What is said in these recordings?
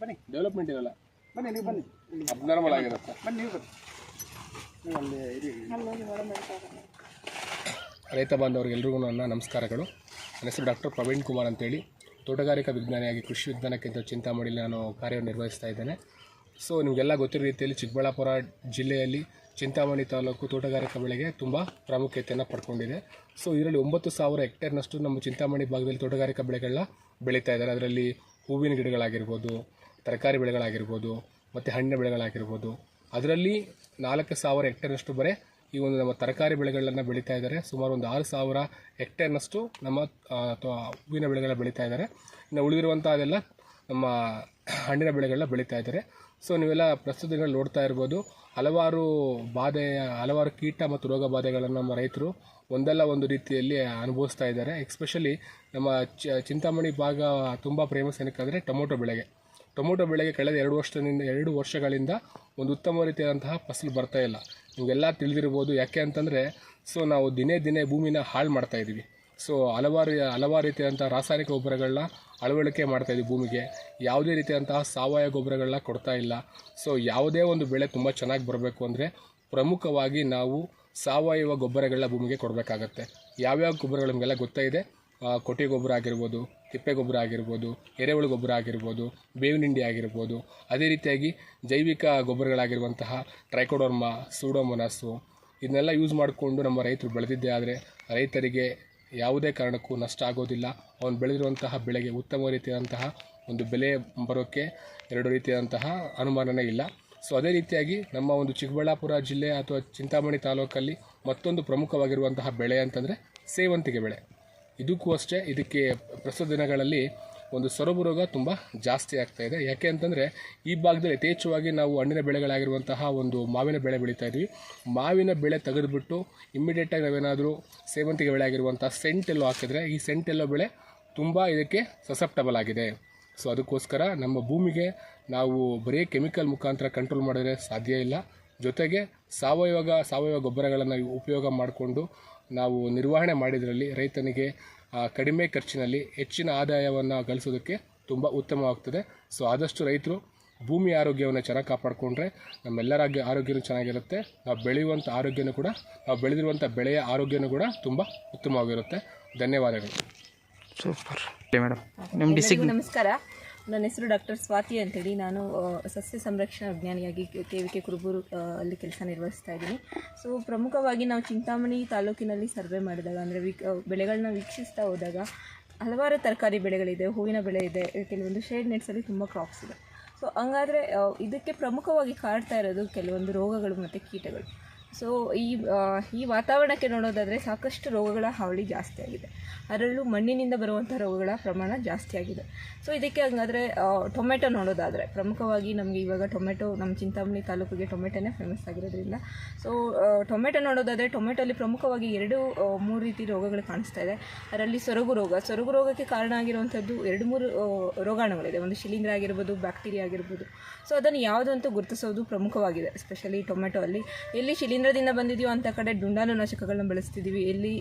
ಬನ್ನಿ. ಡೆವಲಪ್ಮೆಂಟ್ ಇರಲ್ಲ ಬನ್ನಿ ನೀವು ಬನ್ನಿ. ಅಬ್ನಾರ್ಮಲ್ ಆಗಿರುತ್ತೆ. ಬನ್ನಿ ನೀವು ಬನ್ನಿ. ನೀವು ಅಲ್ಲಿ ಇರಿ. ರೈತ ಬಾಂಧವರಿಗೆಲ್ರಿಗೂ ನನ್ನ ನಮಸ್ಕಾರಗಳು. ನನ್ನ ಹೆಸರು ಡಾಕ್ಟರ್ ಪ್ರವೀಣ್ ಕುಮಾರ್ ಅಂತೇಳಿ. ತೋಟಗಾರಿಕಾ ವಿಜ್ಞಾನಿಯಾಗಿ ಕೃಷಿ ವಿಜ್ಞಾನ ಚಿಂತಾ ಚಿಂತಾಮಣಿಲಿ ನಾನು ಕಾರ್ಯನಿರ್ವಹಿಸ್ತಾ ಇದ್ದೇನೆ. ಸೊ ನಿಮಗೆಲ್ಲ ಗೊತ್ತಿರೋ ರೀತಿಯಲ್ಲಿ ಚಿಕ್ಕಬಳ್ಳಾಪುರ ಜಿಲ್ಲೆಯಲ್ಲಿ ಚಿಂತಾಮಣಿ ತಾಲೂಕು ತೋಟಗಾರಿಕಾ ಬೆಳೆಗೆ ತುಂಬ ಪ್ರಾಮುಖ್ಯತೆಯನ್ನು ಪಡ್ಕೊಂಡಿದೆ. ಸೊ ಇದರಲ್ಲಿ ಒಂಬತ್ತು ಸಾವಿರ ಹೆಕ್ಟೇರ್ನಷ್ಟು ನಮ್ಮ ಚಿಂತಾಮಣಿ ಭಾಗದಲ್ಲಿ ತೋಟಗಾರಿಕಾ ಬೆಳೆಗಳನ್ನ ಬೆಳೀತಾ ಇದ್ದಾರೆ. ಅದರಲ್ಲಿ ಹೂವಿನ ಗಿಡಗಳಾಗಿರ್ಬೋದು ತರಕಾರಿ ಬೆಳೆಗಳಾಗಿರ್ಬೋದು, ಮತ್ತು ಹಣ್ಣಿನ ಬೆಳೆಗಳಾಗಿರ್ಬೋದು, ಅದರಲ್ಲಿ ನಾಲ್ಕು ಸಾವಿರ ಹೆಕ್ಟೇರ್ನಷ್ಟು ಬರೇ ಈ ಒಂದು ನಮ್ಮ ತರಕಾರಿ ಬೆಳೆಗಳನ್ನು ಬೆಳೀತಾ ಇದ್ದಾರೆ ಸುಮಾರು ಒಂದು ಆರು ಸಾವಿರ ಹೆಕ್ಟೇರ್ನಷ್ಟು ನಮ್ಮ ಅಥವಾ ಹೂವಿನ ಬೆಳೆಗಳನ್ನ ಬೆಳೀತಾ ಇದ್ದಾರೆ ಇನ್ನು ಉಳಿದಿರುವಂಥ ಅದೆಲ್ಲ ನಮ್ಮ ಹಣ್ಣಿನ ಬೆಳೆಗಳನ್ನ ಬೆಳೀತಾ ಇದ್ದಾರೆ ಸೊ, ನೀವೆಲ್ಲ ಪ್ರಸ್ತುತಿಗಳು ನೋಡ್ತಾ ಇರ್ಬೋದು, ಹಲವಾರು ಬಾಧೆ, ಹಲವಾರು ಕೀಟ ಮತ್ತು ರೋಗ ಬಾಧೆಗಳನ್ನು ನಮ್ಮ ರೈತರು ಒಂದಲ್ಲ ಒಂದು ರೀತಿಯಲ್ಲಿ ಅನುಭವಿಸ್ತಾ ಇದ್ದಾರೆ ಎಕ್ಸ್ಪೆಷಲಿ ನಮ್ಮ ಚಿಂತಾಮಣಿ ಭಾಗ ತುಂಬ ಫೇಮಸ್ ಏನಕ್ಕಾದರೆ ಟೊಮೊಟೊ ಬೆಳೆಗೆ. ಟೊಮೊಟೊ ಬೆಳೆಗೆ ಕಳೆದ ಎರಡು ವರ್ಷದಿಂದ, ಎರಡು ವರ್ಷಗಳಿಂದ ಒಂದು ಉತ್ತಮ ರೀತಿಯಾದಂತಹ ಫಸಲು ಬರ್ತಾ ಇಲ್ಲ. ನಿಮಗೆಲ್ಲ ತಿಳಿದಿರ್ಬೋದು ಯಾಕೆ ಅಂತಂದರೆ, ಸೊ ನಾವು ದಿನೇ ದಿನೇ ಭೂಮಿನ ಹಾಳು ಮಾಡ್ತಾ ಇದ್ದೀವಿ ಸೊ ಹಲವಾರು ಹಲವಾರು ರೀತಿಯಾದಂಥ ರಾಸಾಯನಿಕ ಗೊಬ್ಬರಗಳನ್ನ ಅಳವಡಿಕೆ ಮಾಡ್ತಾ ಇದ್ದೀವಿ ಭೂಮಿಗೆ. ಯಾವುದೇ ರೀತಿಯಾದಂತಹ ಸಾವಯವ ಗೊಬ್ಬರಗಳನ್ನ ಕೊಡ್ತಾ ಇಲ್ಲ. ಸೊ ಯಾವುದೇ ಒಂದು ಬೆಳೆ ತುಂಬ ಚೆನ್ನಾಗಿ ಬರಬೇಕು ಅಂದರೆ ಪ್ರಮುಖವಾಗಿ ನಾವು ಸಾವಯವ ಗೊಬ್ಬರಗಳನ್ನ ಭೂಮಿಗೆ ಕೊಡಬೇಕಾಗತ್ತೆ. ಯಾವ್ಯಾವ ಗೊಬ್ಬರಗಳು ನಿಮಗೆಲ್ಲ ಗೊತ್ತಾಯಿದೆ ಕೊಟ್ಟಿಗೆ ಗೊಬ್ಬರ ಆಗಿರ್ಬೋದು ತಿಪ್ಪೆ ಗೊಬ್ಬರ ಆಗಿರ್ಬೋದು, ಎರೆಹುಳು ಗೊಬ್ಬರ ಆಗಿರ್ಬೋದು ಬೇವಿನ ಹಿಂಡಿ ಆಗಿರ್ಬೋದು, ಅದೇ ರೀತಿಯಾಗಿ ಜೈವಿಕ ಗೊಬ್ಬರಗಳಾಗಿರುವಂತಹ ಟ್ರೈಕೋಡೋರ್ಮ, ಸೂಡೋಮೊನಾಸು ಇದನ್ನೆಲ್ಲ ಯೂಸ್ ಮಾಡಿಕೊಂಡು ನಮ್ಮ ರೈತರು ಬೆಳೆದಿದ್ದೇ ಆದರೆ ರೈತರಿಗೆ ಯಾವುದೇ ಕಾರಣಕ್ಕೂ ನಷ್ಟ ಆಗೋದಿಲ್ಲ. ಅವನು ಬೆಳೆದಿರುವಂತಹ ಬೆಳೆಗೆ ಉತ್ತಮ ರೀತಿಯಾದಂತಹ ಒಂದು ಬೆಲೆ ಬರೋಕ್ಕೆ ಎರಡು ರೀತಿಯಾದಂತಹ ಅನುಮಾನನೇ ಇಲ್ಲ. ಸೊ ಅದೇ ರೀತಿಯಾಗಿ ನಮ್ಮ ಒಂದು ಚಿಕ್ಕಬಳ್ಳಾಪುರ ಜಿಲ್ಲೆ ಅಥವಾ ಚಿಂತಾಮಣಿ ತಾಲೂಕಲ್ಲಿ ಮತ್ತೊಂದು ಪ್ರಮುಖವಾಗಿರುವಂತಹ ಬೆಳೆ ಅಂತಂದರೆ ಸೇವಂತಿಗೆ ಬೆಳೆ. ಇದಕ್ಕೂ ಅಷ್ಟೇ ಇದಕ್ಕೆ ಪ್ರಸ್ತುತ ದಿನಗಳಲ್ಲಿ ಒಂದು ಸೊರಬು ರೋಗ ತುಂಬ ಜಾಸ್ತಿ ಆಗ್ತಾ ಇದೆ. ಯಾಕೆ ಅಂತಂದರೆ ಈ ಭಾಗದಲ್ಲಿ ಯಥೇಚ್ಛವಾಗಿ ನಾವು ಹಣ್ಣಿನ ಬೆಳೆಗಳಾಗಿರುವಂತಹ ಒಂದು ಮಾವಿನ ಬೆಳೆ ಬೆಳೀತಾ ಇದ್ವಿ. ಮಾವಿನ ಬೆಳೆ ತೆಗೆದುಬಿಟ್ಟು ಇಮ್ಮಿಡಿಯೇಟಾಗಿ ನಾವೇನಾದರೂ ಸೇವಂತಿಗೆ ಬೆಳೆ ಆಗಿರುವಂಥ ಸೆಂಟೆಲ್ಲೋ ಹಾಕಿದ್ರೆ ಈ ಸೆಂಟೆಲ್ಲೋ ಬೆಳೆ ತುಂಬ ಇದಕ್ಕೆ ಸಸೆಪ್ಟಬಲ್ ಆಗಿದೆ. ಸೊ ಅದಕ್ಕೋಸ್ಕರ ನಮ್ಮ ಭೂಮಿಗೆ ನಾವು ಬರೀ ಕೆಮಿಕಲ್ ಮುಖಾಂತರ ಕಂಟ್ರೋಲ್ ಮಾಡಿದ್ರೆ ಸಾಧ್ಯ ಇಲ್ಲ. ಜೊತೆಗೆ ಸಾವಯವ ಸಾವಯವ ಗೊಬ್ಬರಗಳನ್ನು ಉಪಯೋಗ ಮಾಡಿಕೊಂಡು ನಾವು ನಿರ್ವಹಣೆ ಮಾಡಿದರಲ್ಲಿ ರೈತನಿಗೆ ಕಡಿಮೆ ಖರ್ಚಿನಲ್ಲಿ ಹೆಚ್ಚಿನ ಆದಾಯವನ್ನು ಗಳಿಸೋದಕ್ಕೆ ತುಂಬ ಉತ್ತಮವಾಗ್ತದೆ. ಸೊ ಆದಷ್ಟು ರೈತರು ಭೂಮಿ ಆರೋಗ್ಯವನ್ನು ಚೆನ್ನಾಗಿ ಕಾಪಾಡಿಕೊಂಡ್ರೆ ನಮ್ಮೆಲ್ಲರ ಆರೋಗ್ಯ ಆರೋಗ್ಯನೂ ಚೆನ್ನಾಗಿರುತ್ತೆ. ನಾವು ಬೆಳೆಯುವಂಥ ಆರೋಗ್ಯನೂ ಕೂಡ ನಾವು ಬೆಳೆದಿರುವಂಥ ಬೆಳೆಯ ಆರೋಗ್ಯನೂ ಕೂಡ ತುಂಬ ಉತ್ತಮವಾಗಿರುತ್ತೆ. ಧನ್ಯವಾದಗಳು. ಸೂಪರ್. ಮೇಡಮ್ ನಿಮ್ಮ ಡಿಸ್ಟಿಕ್ ನಮಸ್ಕಾರ. ನನ್ನ ಹೆಸರು ಡಾಕ್ಟರ್ ಸ್ವಾತಿ ಅಂತೇಳಿ. ನಾನು ಸಸ್ಯ ಸಂರಕ್ಷಣಾ ವಿಜ್ಞಾನಿಯಾಗಿ ಕೆ ವಿ ಕೆ ಕುರುಬೂರು ಅಲ್ಲಿ ಕೆಲಸ ನಿರ್ವಹಿಸ್ತಾ ಇದ್ದೀನಿ. ಸೊ ಪ್ರಮುಖವಾಗಿ ನಾವು ಚಿಂತಾಮಣಿ ತಾಲೂಕಿನಲ್ಲಿ ಸರ್ವೆ ಮಾಡಿದಾಗ, ಅಂದರೆ ವೀಕ್ ಬೆಳೆಗಳನ್ನ ವೀಕ್ಷಿಸ್ತಾ ಹೋದಾಗ ಹಲವಾರು ತರಕಾರಿ ಬೆಳೆಗಳಿದೆ, ಹೂವಿನ ಬೆಳೆ ಇದೆ, ಕೆಲವೊಂದು ಶೇಡ್ ನೆಟ್ಸಲ್ಲಿ ತುಂಬ ಕ್ರಾಪ್ಸ್ ಇದೆ. ಸೊ ಹಂಗಾದರೆ ಇದಕ್ಕೆ ಪ್ರಮುಖವಾಗಿ ಕಾಡ್ತಾ ಇರೋದು ಕೆಲವೊಂದು ರೋಗಗಳು ಮತ್ತು ಕೀಟಗಳು. ಸೊ ಈ ಈ ವಾತಾವರಣಕ್ಕೆ ನೋಡೋದಾದರೆ ಸಾಕಷ್ಟು ರೋಗಗಳ ಹಾವಳಿ ಜಾಸ್ತಿ ಆಗಿದೆ. ಅದರಲ್ಲೂ ಮಣ್ಣಿನಿಂದ ಬರುವಂಥ ರೋಗಗಳ ಪ್ರಮಾಣ ಜಾಸ್ತಿ ಆಗಿದೆ. ಸೊ ಇದಕ್ಕೆ ಹಂಗಾದರೆ ಟೊಮೆಟೊ ನೋಡೋದಾದರೆ ಪ್ರಮುಖವಾಗಿ ನಮಗೆ ಇವಾಗ ಟೊಮೆಟೊ, ನಮ್ಮ ಚಿಂತಾಮಣಿ ತಾಲೂಕಿಗೆ ಟೊಮೆಟೊನೇ ಫೇಮಸ್ ಆಗಿರೋದ್ರಿಂದ. ಸೊ ಟೊಮೆಟೊ ನೋಡೋದಾದರೆ ಟೊಮೆಟೊಲಿ ಪ್ರಮುಖವಾಗಿ ಎರಡು ಮೂರು ರೀತಿ ರೋಗಗಳು ಕಾಣಿಸ್ತಾ ಇದೆ. ಅದರಲ್ಲಿ ಸೊರಗು ರೋಗ. ಸೊರಗು ರೋಗಕ್ಕೆ ಕಾರಣ ಆಗಿರುವಂಥದ್ದು ಎರಡು, ಮೂರು ರೋಗಾಣುಗಳಿದೆ. ಒಂದು ಶಿಲೀಂಧ್ರ ಆಗಿರ್ಬೋದು, ಬ್ಯಾಕ್ಟೀರಿಯಾ ಆಗಿರ್ಬೋದು. ಸೊ ಅದನ್ನು ಯಾವುದಂತೂ ಗುರುತಿಸೋದು ಪ್ರಮುಖವಾಗಿದೆ ಎಸ್ಪೆಷಲಿ ಟೊಮೆಟೊ ಅಲ್ಲಿ ಎಲ್ಲಿ ಶಿಲೀಂಧ್ರದಿಂದ ಬಂದಿದೆಯೋ ಅಂಥ ಕಡೆ ದುಂಡಾನು ನಾಶಕಗಳನ್ನ ಬಳಸ್ತಿದ್ದೀವಿ ಎಲ್ಲಿ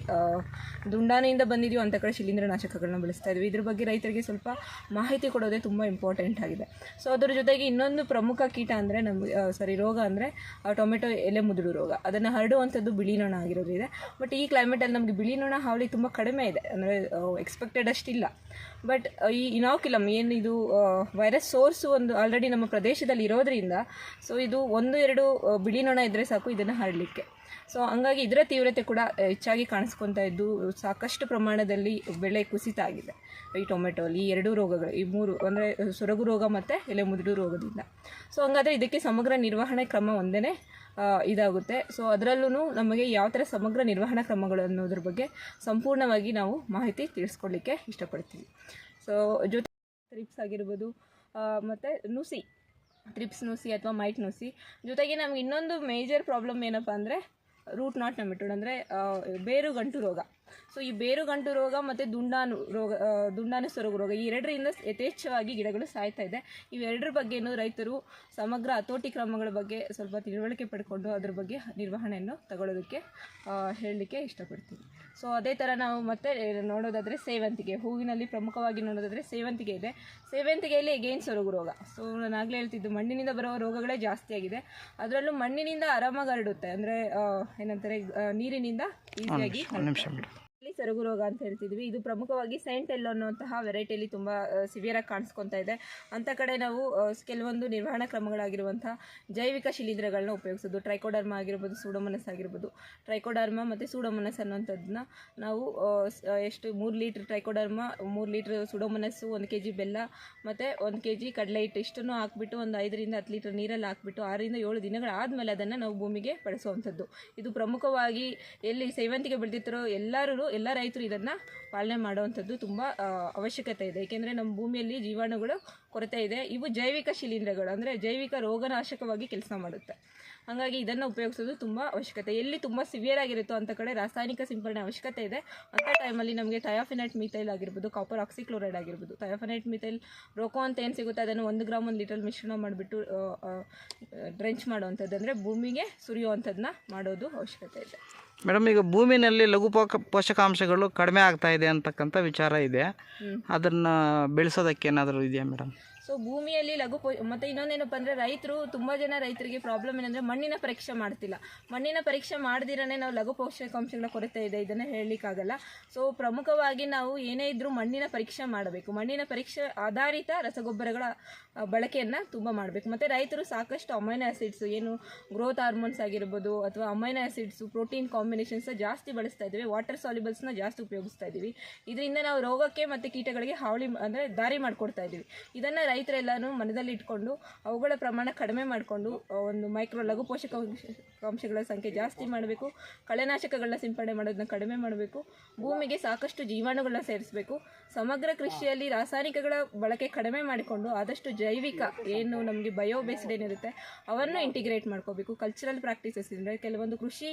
ದುಂಡಾನೆಯಿಂದ ಬಂದಿದೆಯೋ ಅಂಥ ಕಡೆ ಶಿಲೀಂಧ್ರ ನಾಶಕಗಳನ್ನ ಬಳಸ್ತಾ ಇದ್ದೀವಿ ಇದ್ರ ಬಗ್ಗೆ ರೈತರಿಗೆ ಸ್ವಲ್ಪ ಮಾಹಿತಿ ಕೊಡೋದೇ ತುಂಬ ಇಂಪಾರ್ಟೆಂಟ್ ಆಗಿದೆ. ಸೊ ಅದರ ಜೊತೆಗೆ ಇನ್ನೊಂದು ಪ್ರಮುಖ ಕೀಟ ಅಂದರೆ ನಮ್ಮ ಸಾರಿ ರೋಗ ಅಂದರೆ ಟೊಮೆಟೊ ಎಲೆ ಮುದುಡು ರೋಗ. ಅದನ್ನು ಹರಡುವಂಥದ್ದು ಬಿಳಿ ನೊಣ ಆಗಿರೋದಿದೆ ಬಟ್ ಈ ಕ್ಲೈಮೇಟಲ್ಲಿ ನಮಗೆ ಬಿಳಿ ನೊಣ ಹಾವಳಿ ತುಂಬ ಕಡಿಮೆ ಇದೆ. ಅಂದರೆ ಎಕ್ಸ್ಪೆಕ್ಟೆಡ್ ಅಷ್ಟಿಲ್ಲ. ಬಟ್ ಈ ಇನಾಕ್ಯುಲಮ್ ಏನು ಇದು ವೈರಸ್ ಸೋರ್ಸು ಒಂದು ಆಲ್ರೆಡಿ ನಮ್ಮ ಪ್ರದೇಶದಲ್ಲಿ ಇರೋದ್ರಿಂದ ಸೊ ಇದು ಒಂದು, ಎರಡು ಬಿಳಿ ನೊಣ ಇದ್ದರೆ ಸಾಕು, ಇದನ್ನು ಹರಡಲಿಕ್ಕೆ ಸೊ ಹಂಗಾಗಿ ಇದರ ತೀವ್ರತೆ ಕೂಡ ಹೆಚ್ಚಾಗಿ ಕಾಣಿಸ್ಕೊತಾ ಇದ್ದು, ಸಾಕಷ್ಟು ಪ್ರಮಾಣದಲ್ಲಿ ಬೆಳೆ ಕುಸಿತ ಆಗಿದೆ. ಈ ಟೊಮೆಟೋಲಿ ಎರಡೂ ರೋಗಗಳು, ಈ ಮೂರು, ಅಂದರೆ ಸೊರಗು ರೋಗ ಮತ್ತು ಎಲೆ ಮುದುಡು ರೋಗದಿಂದ. ಸೊ ಹಂಗಾದರೆ ಇದಕ್ಕೆ ಸಮಗ್ರ ನಿರ್ವಹಣೆ ಕ್ರಮ ಒಂದೇ ಇದಾಗುತ್ತೆ. ಸೊ ಅದರಲ್ಲೂ ನಮಗೆ ಯಾವ ಥರ ಸಮಗ್ರ ನಿರ್ವಹಣಾ ಕ್ರಮಗಳು ಅನ್ನೋದ್ರ ಬಗ್ಗೆ ಸಂಪೂರ್ಣವಾಗಿ ನಾವು ಮಾಹಿತಿ ತಿಳಿಸ್ಕೊಳ್ಳಿಕ್ಕೆ ಇಷ್ಟಪಡ್ತೀವಿ. ಸೊ ಜೊತೆ ಟ್ರಿಪ್ಸ್ ಆಗಿರ್ಬೋದು ಮತ್ತು ನುಸಿ. ಟ್ರಿಪ್ಸ್ ನುಸಿ ಅಥವಾ ಮೈಟ್ ನುಸಿ ಜೊತೆಗೆ ನಮ್ಗೆ ಇನ್ನೊಂದು ಮೇಜರ್ ಪ್ರಾಬ್ಲಮ್ ಏನಪ್ಪ ಅಂದರೆ ರೂಟ್ ನಾಟ್ ನೆಮಿಟೋಡ್ ಅಂದರೆ ಬೇರು ಗಂಟು ರೋಗ. ಸೊ ಈ ಬೇರುಗಂಟು ರೋಗ ಮತ್ತು ದುಂಡಾನು ರೋಗ ದುಂಡಾನು ಸೊರಗು ರೋಗ ಈ ಎರಡರಿಂದ ಯಥೇಚ್ಛವಾಗಿ ಗಿಡಗಳು ಸಾಯ್ತಾ ಇದೆ. ಇವೆರಡರ ಬಗ್ಗೆನೂ ರೈತರು ಸಮಗ್ರ ಹತೋಟಿ ಕ್ರಮಗಳ ಬಗ್ಗೆ ಸ್ವಲ್ಪ ತಿಳುವಳಿಕೆ ಪಡ್ಕೊಂಡು ಅದ್ರ ಬಗ್ಗೆ ನಿರ್ವಹಣೆಯನ್ನು ತಗೊಳ್ಳೋದಕ್ಕೆ ಹೇಳಲಿಕ್ಕೆ ಇಷ್ಟಪಡ್ತೀನಿ. ಸೊ ಅದೇ ಥರ ನಾವು ಮತ್ತೆ ನೋಡೋದಾದರೆ ಸೇವಂತಿಗೆ ಹೂವಿನಲ್ಲಿ ಪ್ರಮುಖವಾಗಿ ನೋಡೋದಾದರೆ ಸೇವಂತಿಗೆ ಇದೆ. ಸೇವಂತಿಗೆಯಲ್ಲಿ ಎಗೇನ್ ಸೊರಗು ರೋಗ. ಸೊ ನಾನು ಆಗಲೇ ಹೇಳ್ತಿದ್ದು ಮಣ್ಣಿನಿಂದ ಬರುವ ರೋಗಗಳೇ ಜಾಸ್ತಿ ಆಗಿದೆ. ಅದರಲ್ಲೂ ಮಣ್ಣಿನಿಂದ ಆರಾಮಾಗಿ ಹರಡುತ್ತೆ. ಅಂದರೆ ಏನಂತಾರೆ ನೀರಿನಿಂದ ಈಸಿಯಾಗಿ ಇಲ್ಲಿ ಸೊರಗು ರೋಗ ಅಂತ ಹೇಳ್ತಿದ್ವಿ. ಇದು ಪ್ರಮುಖವಾಗಿ ಸೈಂಟ್ ಎಲ್ಲೋ ಅನ್ನುವಂತಹ ವೆರೈಟಿಯಲ್ಲಿ ತುಂಬ ಸಿವಿಯರಾಗಿ ಕಾಣಿಸ್ಕೊತಾ ಇದೆ. ಅಂಥ ಕಡೆ ನಾವು ಕೆಲವೊಂದು ನಿರ್ವಹಣಾ ಕ್ರಮಗಳಾಗಿರುವಂತಹ ಜೈವಿಕ ಶಿಲೀಂಧ್ರಗಳನ್ನ ಉಪಯೋಗಿಸೋದು, ಟ್ರೈಕೋಡರ್ಮಾ ಆಗಿರ್ಬೋದು, ಸೂಡೋಮನಸ್ ಆಗಿರ್ಬೋದು. ಟ್ರೈಕೋಡರ್ಮಾ ಮತ್ತು ಸೂಡೋಮನಸ್ ಅನ್ನುವಂಥದ್ದನ್ನ ನಾವು ಎಷ್ಟು, ಮೂರು ಲೀಟ್ರ್ ಟ್ರೈಕೋಡರ್ಮ, ಮೂರು ಲೀಟ್ರ್ ಸುಡೋಮನಸ್ಸು, ಒಂದು ಕೆ ಜಿ ಬೆಲ್ಲ ಮತ್ತು ಒಂದು ಕೆ ಜಿ ಕಡಲೆ ಹಿಟ್ಟು ಇಷ್ಟನ್ನು ಹಾಕ್ಬಿಟ್ಟು ಒಂದು ಐದರಿಂದ ಹತ್ತು ಲೀಟ್ರ್ ನೀರಲ್ಲಿ ಹಾಕ್ಬಿಟ್ಟು ಆರರಿಂದ ಏಳು ದಿನಗಳಾದಮೇಲೆ ಅದನ್ನು ನಾವು ಭೂಮಿಗೆ ಬಳಸುವಂಥದ್ದು. ಇದು ಪ್ರಮುಖವಾಗಿ ಎಲ್ಲಿ ಸೇವಂತಿಗೆ ಬೆಳೆದಿರ್ತಾರೋ ಎಲ್ಲರೂ ಎಲ್ಲ ರೈತರು ಇದನ್ನು ಪಾಲನೆ ಮಾಡುವಂಥದ್ದು ತುಂಬ ಅವಶ್ಯಕತೆ ಇದೆ. ಏಕೆಂದರೆ ನಮ್ಮ ಭೂಮಿಯಲ್ಲಿ ಜೀವಾಣುಗಳು ಕೊರತೆ ಇದೆ. ಇವು ಜೈವಿಕ ಶಿಲೀಂಧ್ರಗಳು, ಅಂದರೆ ಜೈವಿಕ ರೋಗನಾಶಕವಾಗಿ ಕೆಲಸ ಮಾಡುತ್ತೆ. ಹಾಗಾಗಿ ಇದನ್ನು ಉಪಯೋಗಿಸೋದು ತುಂಬ ಅವಶ್ಯಕತೆ. ಎಲ್ಲಿ ತುಂಬ ಸಿವಿಯರ್ ಆಗಿರುತ್ತೋ ಅಂಥ ಕಡೆ ರಾಸಾಯನಿಕ ಸಿಂಪರಣೆ ಅವಶ್ಯಕತೆ ಇದೆ. ಅಂಥ ಟೈಮಲ್ಲಿ ನಮಗೆ ಥಯಾಫಿನೈಟ್ ಮಿಥೈಲ್ ಆಗಿರ್ಬೋದು ಕಾಪರ್ ಆಕ್ಸಿಕ್ಲೋರೈಡ್ ಆಗಿರ್ಬೋದು. ಥಯಾಫಿನೈಟ್ ಮಿಥೈಲ್ ರೋಕೋ ಅಂತ ಏನು ಸಿಗುತ್ತೆ? ಅದನ್ನು ಒಂದು ಗ್ರಾಮ್ ಒಂದು ಲೀಟರ್ ಮಿಶ್ರಣ ಮಾಡಿಬಿಟ್ಟು ಡ್ರೆಂಚ್ ಮಾಡುವಂಥದ್ದು. ಅಂದರೆ ಭೂಮಿಗೆ ಸುರಿಯುವಂಥದ್ದನ್ನ ಮಾಡೋದು ಅವಶ್ಯಕತೆ ಇದೆ. ಮೇಡಮ್ ಈಗ ಭೂಮಿನಲ್ಲಿ ಲಘು ಪೋಕ ಪೋಷಕಾಂಶಗಳು ಕಡಿಮೆ ಆಗ್ತಾ ಇದೆ ಅಂತಕ್ಕಂಥ ವಿಚಾರ ಇದೆ. ಅದನ್ನು ಬೆಳೆಸೋದಕ್ಕೆ ಏನಾದರೂ ಇದೆಯಾ ಮೇಡಮ್? ಸೊ ಭೂಮಿಯಲ್ಲಿ ಲಘು ಪೋ, ಮತ್ತು ಇನ್ನೊಂದೇನಪ್ಪ ಅಂದರೆ ರೈತರು, ತುಂಬ ಜನ ರೈತರಿಗೆ ಪ್ರಾಬ್ಲಮ್ ಏನಂದರೆ ಮಣ್ಣಿನ ಪರೀಕ್ಷೆ ಮಾಡ್ತಿಲ್ಲ. ಮಣ್ಣಿನ ಪರೀಕ್ಷೆ ಮಾಡ್ದಿರನೇ ನಾವು ಲಘು ಪೋಷಕಾಂಶಗಳ ಕೊರತೆ ಇದೆ, ಇದನ್ನು ಹೇಳಲಿಕ್ಕಾಗಲ್ಲ. ಸೊ ಪ್ರಮುಖವಾಗಿ ನಾವು ಏನೇ ಇದ್ದರೂ ಮಣ್ಣಿನ ಪರೀಕ್ಷೆ ಮಾಡಬೇಕು. ಮಣ್ಣಿನ ಪರೀಕ್ಷೆ ಆಧಾರಿತ ರಸಗೊಬ್ಬರಗಳ ಬಳಕೆಯನ್ನು ತುಂಬ ಮಾಡಬೇಕು. ಮತ್ತು ರೈತರು ಸಾಕಷ್ಟು ಅಮೈನೋ ಆ್ಯಸಿಡ್ಸು ಏನು ಗ್ರೋತ್ ಹಾರ್ಮೋನ್ಸ್ ಆಗಿರ್ಬೋದು ಅಥವಾ ಅಮೈನೋ ಆ್ಯಸಿಡ್ಸು ಪ್ರೋಟೀನ್ ಕಾಂಬಿನೇಷನ್ಸ್ ಜಾಸ್ತಿ ಬಳಸ್ತಾ ಇದ್ದೀವಿ. ವಾಟರ್ ಸಾಲಿಬಲ್ಸ್ನ ಜಾಸ್ತಿ ಉಪಯೋಗಿಸ್ತಾ ಇದ್ದೀವಿ. ಇದರಿಂದ ನಾವು ರೋಗಕ್ಕೆ ಮತ್ತು ಕೀಟಗಳಿಗೆ ಹಾವಳಿ, ಅಂದರೆ ದಾರಿ ಮಾಡಿಕೊಡ್ತಾ ಇದ್ದೀವಿ. ಇದನ್ನು ರೈತರೆಲ್ಲನೂ ಮನದಲ್ಲಿ ಇಟ್ಕೊಂಡು ಅವುಗಳ ಪ್ರಮಾಣ ಕಡಿಮೆ ಮಾಡಿಕೊಂಡು ಒಂದು ಮೈಕ್ರೋ ಲಘು ಪೋಷಕಾಂಶಗಳ ಸಂಖ್ಯೆ ಜಾಸ್ತಿ ಮಾಡಬೇಕು, ಕಳೆನಾಶಕಗಳನ್ನ ಸಿಂಪಡಣೆ ಮಾಡೋದನ್ನ ಕಡಿಮೆ ಮಾಡಬೇಕು, ಭೂಮಿಗೆ ಸಾಕಷ್ಟು ಜೀವಾಣುಗಳನ್ನ ಸೇರಿಸಬೇಕು, ಸಮಗ್ರ ಕೃಷಿಯಲ್ಲಿ ರಾಸಾಯನಿಕಗಳ ಬಳಕೆ ಕಡಿಮೆ ಮಾಡಿಕೊಂಡು ಆದಷ್ಟು ಜೈವಿಕ ಏನು ನಮಗೆ ಬಯೋ ಬೇಸ್ಡ್ ಏನಿರುತ್ತೆ ಅವನ್ನು ಇಂಟಿಗ್ರೇಟ್ ಮಾಡ್ಕೋಬೇಕು. ಕಲ್ಚರಲ್ ಪ್ರಾಕ್ಟೀಸಸ್ ಅಂದರೆ ಕೆಲವೊಂದು ಕೃಷಿ